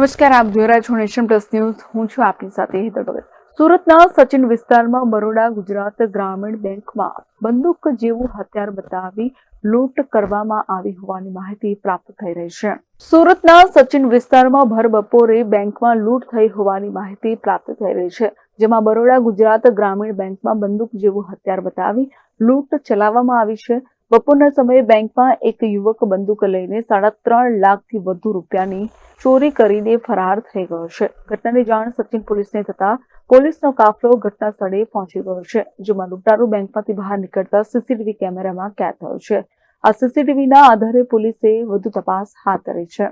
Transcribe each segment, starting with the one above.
નમસ્કાર, આપ જોઈ રહ્યા છો નેશન પ્લસ ન્યૂઝ. હું છું આપની સાથે હેતર ભગત. સુરતના સચિન વિસ્તારમાં બરોડા ગુજરાત ગ્રામીણ બેંકમાં બંદૂક જેવું હથિયાર બતાવી લૂંટ કરવામાં આવી હોવાની માહિતી પ્રાપ્ત થઈ રહી છે. સુરતના સચિન વિસ્તારમાં ભર બપોરે બેંકમાં લૂંટ થઈ હોવાની માહિતી પ્રાપ્ત થઈ રહી છે. જેમાં બરોડા ગુજરાત ગ્રામીણ બેંકમાં બંદૂક જેવું હથિયાર બતાવી લૂંટ ચલાવવામાં આવી છે. બપોરના સમયે બેંકમાં એક યુવક બંદૂક લઈને સાડા ત્રણ લાખથી વધુ રૂપિયાની ચોરી કરીને ફરાર થઈ ગયો છે. ઘટનાની જાણ સચિન પોલીસને થતા પોલીસનો કાફલો ઘટના સ્થળે પહોંચી ગયો છે, જેમાં લૂંટારો બેંકમાંથી બહાર નીકળતા સીસીટીવી કેમેરામાં કેદ થયો છે. આ સીસીટીવીના આધારે પોલીસે વધુ તપાસ હાથ ધરી છે.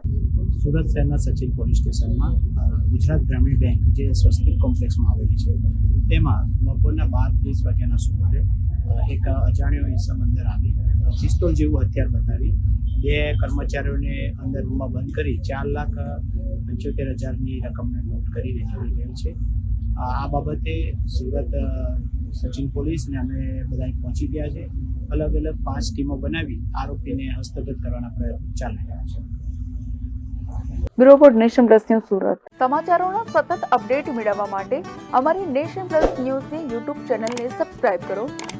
સુરત શહેરના સચિન પોલીસ સ્ટેશનમાં ગુજરાત ગ્રામીણ બેંક જે સ્વસ્તિક કોમ્પ્લેક્સમાં આવેલી છે, તેમાં બપોરના બાર ત્રીસ વાગ્યાના સુમારે એક અજાણ્યો ઇસમ અંદર આવી પિસ્તોલ જેવું હથિયાર બતાવી બે કર્મચારીઓને અંદર રૂમમાં બંધ કરી ચાર લાખ પંચોતેર હજારની રકમને નોટ કરી ચોરી ગયેલ છે. આ બાબતે સુરત સચિન પોલીસ ને અમે બધા પહોંચી ગયા છે. અલગ અલગ પાંચ ટીમો બનાવી આરોપીને હસ્તગત કરવાના પ્રયત્નો ચાલી રહ્યા છે. Bureau nation plus news Surat. સમાચારોનો સતત અપડેટ મેળવવા માટે અમારી નેશન પ્લસ ન્યૂઝની યુટ્યુબ ચેનલને સબસ્ક્રાઇબ કરો.